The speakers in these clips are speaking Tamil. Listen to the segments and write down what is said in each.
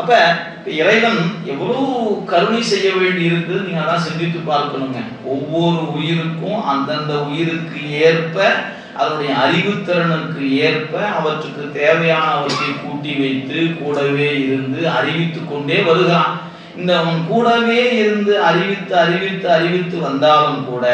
அப்ப இறைவன் எவ்வளவு கருணை செய்ய வேண்டி இருக்குது நீங்க அதான் சிந்தித்து பார்க்கணுங்க. ஒவ்வொரு உயிருக்கும் அந்தந்த உயிருக்கு ஏற்ப அதனுடைய அறிவுத்திறனுக்கு ஏற்ப அவற்றுக்கு தேவையானவற்றை கூட்டி வைத்து கூடவே இருந்து அறிவித்து கொண்டே வருகிறான். இந்த அவன் கூடவே இருந்து அறிவித்து அறிவித்து அறிவித்து வந்தாலும் கூட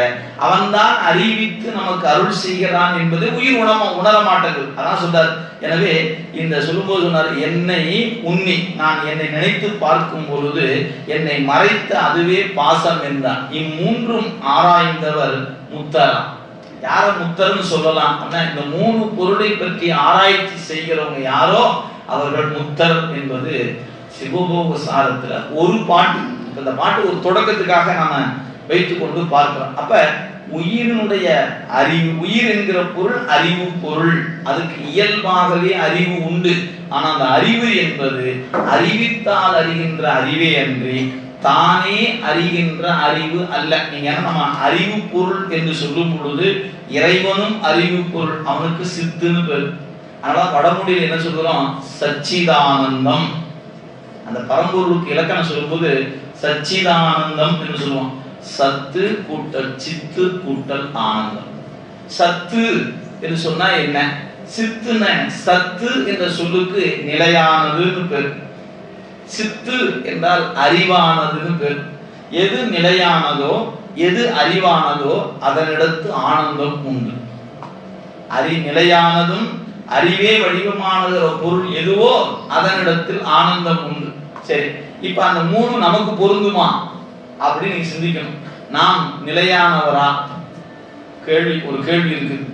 அவன்தான் அறிவித்து நமக்கு அருள் செய்கிறான் என்பதை உயிர் உணர உணர மாட்டேங்குது. அதான் சொல்றார். எனவே இந்த சொல்லும்போது சொன்னார் என்னை உன்னி நான் என்னை நினைத்து பார்க்கும் பொழுது என்னை மறைத்த அதுவே பாசம் என்றான் இம்மூன்றும் ஆராய்ந்தவர் முத்தரா யார முத்தர்னு சொல்லலாம்? ஆனா இந்த மூணு பொருளை பற்றி ஆராய்ச்சி செய்கிறவங்க யாரோ? அவர்கள் முத்தர் என்பது சிவபோக சாரத்துல ஒரு பாட்டு. அந்த இந்த பாட்டு ஒரு தொடக்கத்துக்காக நாம வைத்துக்கொண்டு பார்க்கிறோம். அப்ப உயிரினுடைய அறிவு உயிர் என்கிற பொருள் அறிவு பொருள். அதுக்கு இயல்பாகவே அறிவு உண்டு. ஆனா அந்த அறிவு என்பது அறிவித்தால் அறிகின்ற அறிவே அன்றி தானே அறிகின்ற அறிவு அல்ல. நீங்க நம்ம அறிவு பொருள் என்று சொல்லும் பொழுது இறைவனும் அறிவு பொருள் அவனுக்கு சித்துன்னு பேர். அதனால வடமொழியில் என்ன சொல்கிறோம் சச்சிதானந்தம். அந்த பரம்பொருளுக்கு இலக்கணம் சொல்லும்போது சச்சிதானந்தம் என்று சொல்லுவோம். சத்து கூட்டல் சித்து கூட்டல் ஆனந்தம். சத்து என்று சொன்னா என்ன? சித்துன்னா சத்து என்ற சொல்லுக்கு நிலையானதுன்னு பேர். சித்து என்றால் அறிவானதுன்னு பேர். எது நிலையானதோ எது அறிவானதோ அதனிடத்து ஆனந்தம் உண்டு. அறி நிலையானதும் அறிவே வடிவமானது பொருள் எதுவோ அதனிடத்தில் ஆனந்தம் உண்டு. சரி இப்ப அந்த மூணு நமக்கு பொருந்துமா? அப்படின்னு நீங்க சிந்திக்கணும். நாம் நிலையானவரா? கேள்வி ஒரு கேள்வி இருக்குது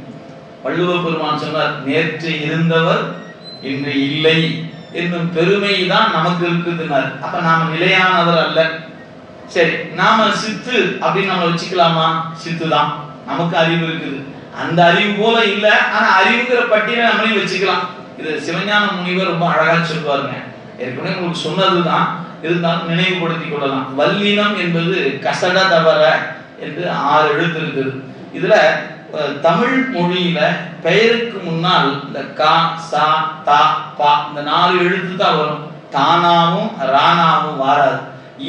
வள்ளுவ பெருமான் சொன்னார் நேற்று இருந்தவர் இன்று இல்லை. என்னும் பெருமை தான் நமக்கு இருக்குதுன்னார். அப்ப நாம நிலையானவர் அல்ல. சரி நாம சித்து அப்படின்னு நம்ம வச்சுக்கலாமா? சித்து தான் நமக்கு அறிவு இருக்குது. அந்த அறிவு போல இல்ல ஆனா அறிவுங்கிற பட்டியலை நம்மளையும் வச்சுக்கலாம். இது சிவஞான முனிவர் ரொம்ப அழகா சொல்லுவாருங்க. ஏற்கனவே உங்களுக்கு சொன்னதுதான் இருந்தாலும் நினைவுபடுத்திக் கொள்ளலாம். வல்லினம் என்பது கசட தவற என்று ஆறு எழுத்து இருக்குது. இதுல தமிழ் மொழியில பெயருக்கு முன்னால் இந்த கா சா தா பா இந்த நாலு எழுத்து தான் வரும். தானாவும் ராணாவும் வாராது.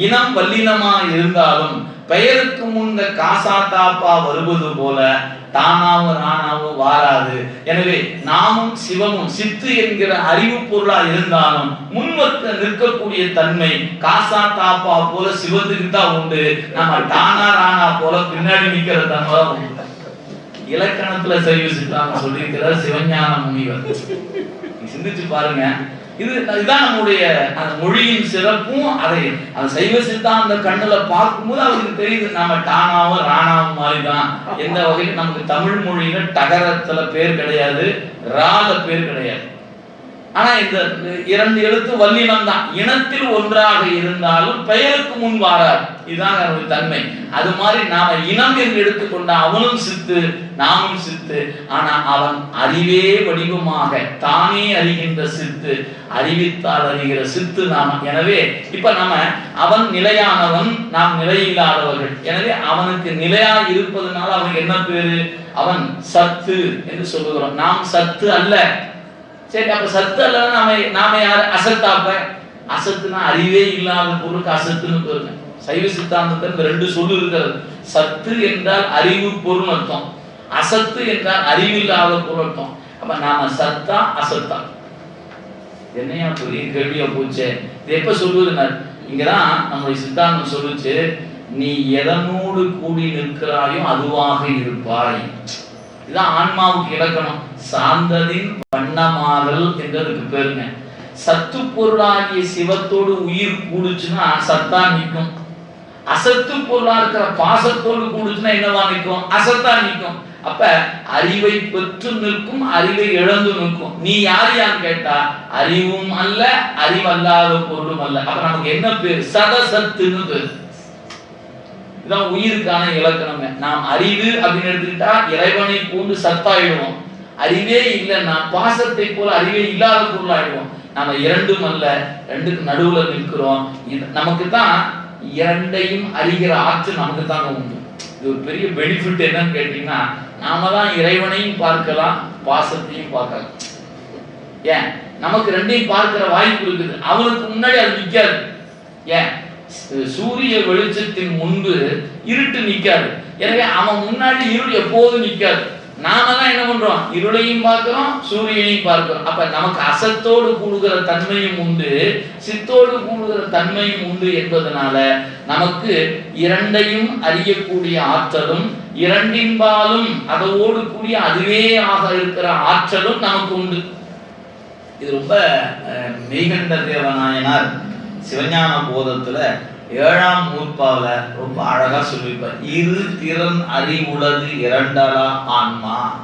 இனம் வல்லினமா இருந்தாலும் பெயருக்கு முன்ன காசா தாப்பா வருவது போல தானாவும் ராணாவும் வாராது. எனவே நாமும் சிவமும் சித்து என்கிற அறிவு பொருளா இருந்தாலும் முன்வர்க்க நிற்கக்கூடிய தன்மை காசா தாப்பா போல சிவத்துக்கு தான் உண்டு. நம்ம தானா ராணா போல பின்னாடி நிக்கிற தன்மை உண்டு. இலக்கணத்துல சரி சித்தாந்தம் சொல்லியிருக்கிறார் சிவஞான முனிவர். சிந்திச்சு பாருங்க. இது இதுதான் நம்முடைய அந்த மொழியின் சிறப்பும் அதை அந்த சைவ சித்தாந்த கண்ணுல பார்க்கும்போது அவருக்கு தெரியுது நாம டானாவும் ராணாவும் மாதிரி தான் எந்த வகையில்? நமக்கு தமிழ் மொழியில டகரத்துல பேர் கிடையாது ரால பேர் கிடையாது. ஆனா இந்த இரண்டு எழுத்து வல்லினம் தான். இனத்தில் ஒன்றாக இருந்தாலும் பெயருக்கு முன் வாரார் இதுதான் அவருடைய தன்மை. அது மாதிரி நாம இனம் என்று எடுத்துக்கொண்ட அவனும் சித்து நாமும் சித்து. ஆனா அவன் அறிவே வடிவமாக தானே அறிகின்ற சித்து. அறிவித்தால் அறிகிற சித்து நாம. எனவே இப்ப நாம அவன் நிலையானவன் நாம் நிலையில்லாதவர்கள். எனவே அவனுக்கு நிலையா இருப்பதனால அவனுக்கு என்ன பேரு? அவன் சத்து என்று சொல்லுகிறோம். நாம் சத்து அல்ல. சரி அப்ப சத்து அல்ல நாம நாம யார்? அசத்தாப்ப. அசத்துனா அறிவே இல்லாத பொருளுக்கு அசத்துன்னு பேருங்க. சைவ சித்தாந்தத்தில் ரெண்டு சொல்லு இருக்கிறது. சத்து என்றால் அறிவு பொருள் அர்த்தம். அசத்து என்றால் அறிவில்லாத பொருள் அர்த்தம். அப்ப நாம சத்தா அசத்தா? என்னையா பெரிய கேள்வியா போச்சே? இது எப்ப சொல்லுவது இங்கதான் நம்முடைய சித்தாந்தம் சொல்லுச்சு நீ எதனோடு கூடி நிற்கிறாயோ அதுவாக இருப்பாய். இதான் ஆன்மாவுக்கு இலக்கணம். சாந்தலின் வண்ணமாதல் என்றதுக்கு பேருங்க. சத்து பொருளாகிய சிவத்தோடு உயிர் கூடுச்சுன்னா சத்தா நிற்கும். அசத்து பொருளா இருக்கிற பாசத்தோடு கூடுச்சுன்னா என்னவா நிற்கும்? அசத்தா நிற்கும். அப்ப அறிவை பெற்று நிற்கும் அறிவை இழந்து நிற்கும். நீ யார் யான்னு கேட்டா அறிவும் அல்ல அறிவல்லாத பொருளும் அல்ல. அப்ப நமக்கு என்ன பேர்? சதசத்துன்னு பேர். இதான் உயிருக்கான இலக்கணமே. நாம் அறிவு அப்படின்னு எடுத்துக்கிட்டா இறைவனை பூண்டு சத்தாயிடுவோம். அறிவே இல்லைன்னா பாசத்தை போல அறிவே இல்லாத பொருளாயிடுவோம். நம்ம இரண்டும் அல்ல ரெண்டுக்கு நடுவுல நிற்கிறோம். நமக்கு தான் இரண்டையும் அறிகிற ஆற்றல் நமக்கு தாங்க உண்டு. இது ஒரு பெரிய பெனிஃபிட் என்னன்னு கேட்டீங்கன்னா நாம தான் இறைவனையும் பார்க்கலாம் பாசத்தையும் பார்க்கலாம். ஏன்? நமக்கு ரெண்டையும் பார்க்கிற வாய்ப்பு இருக்குது. அவனுக்கு முன்னாடி அது நிக்காது. ஏன்? சூரிய வெளிச்சத்தின் முன்பு இருட்டு நிக்காது. எனவே அவன் முன்னாடி இருள் எப்போதும் நிக்காது. நாம தான் என்ன பண்றோம்? இருளையும் பார்க்கிறோம் சூரியனையும் பார்க்கிறோம். அப்ப நமக்கு அசத்தோடு கூடுகிற தன்மையும் உண்டு சித்தோடு கூடுகிற தன்மையும் உண்டு என்பதனால நமக்கு இரண்டையும் அறியக்கூடிய ஆற்றலும் இரண்டின்பாலும் அதோடு கூடிய அதுவே ஆக இருக்கிற ஆற்றலும் நமக்கு உண்டு. இது ரொம்ப மெய்கண்ட தேவநாயனார் சிவஞான போதத்துல ஏழாம் நூற்பாவில் ரொம்ப அழகாக சொல்லியிருப்பார். இரு திறன் அறிவுளது இரண்டலா ஆன்மா.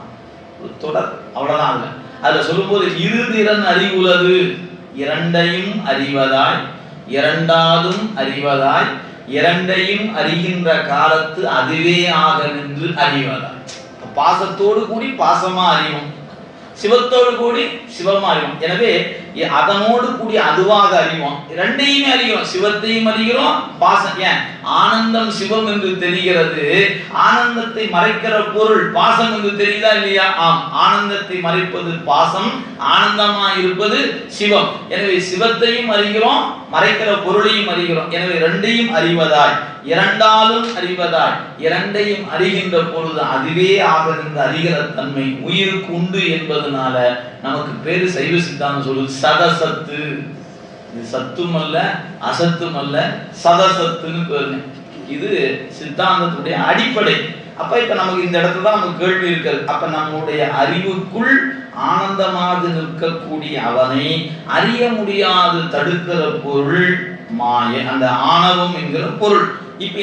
தொடர் அவ்வளோதான் அதுல. அதில் சொல்லும்போது இரு திறன் அறிவுளது இரண்டையும் அறிவதாய் இரண்டாலும் அறிவதாய் இரண்டையும் அறிகின்ற காலத்து அதுவே ஆக நின்று அறிவதாய். பாசத்தோடு கூடி பாசமாக அறியும். சிவத்தோடு கூடி சிவமா அறிவோம் எனவே அதனோடு கூடிய அதுவாக அறிவோம். ரெண்டையுமே அறியும் சிவத்தையும் அறிகிறோம் பாசம். ஏன்? ஆனந்தம் சிவம் என்று தெரிகிறது. ஆனந்தத்தை மறைக்கிற பொருள் பாசம் என்று தெரியுதா இல்லையா? ஆம். ஆனந்தத்தை மறைப்பது பாசம் ஆனந்தமா இருப்பது சிவம். எனவே சிவத்தையும் அறிகிறோம் மறைக்கிற பொருளையும் அறிகிறோம். எனவே ரெண்டையும் அறிவதாய். இரண்டாலும் அறிவதாய் இரண்டையும் அறிகின்ற பொழுது அதுவே ஆக அறிகிற தன்மை உயிருக்கு உண்டு என்பதனால நமக்கு பேரு சைவ சித்தாந்தம் சொல்லுது சதசத்து. இது சத்தும் அல்ல அசத்தும் அல்ல சதசத்துன்னு பேருங்க. இது சித்தாந்தத்துடைய அடிப்படை. அப்ப இப்ப நமக்கு இந்த இடத்துல தான் நமக்கு கேள்வி இருக்கிறது. அப்ப நம்முடைய அறிவுக்குள் ஆனந்தமாக நிற்கக்கூடிய அவனை அறிய முடியாது தடுக்கிற பொருள் மாய. அந்த ஆணவம் என்கிற பொருள். இப்ப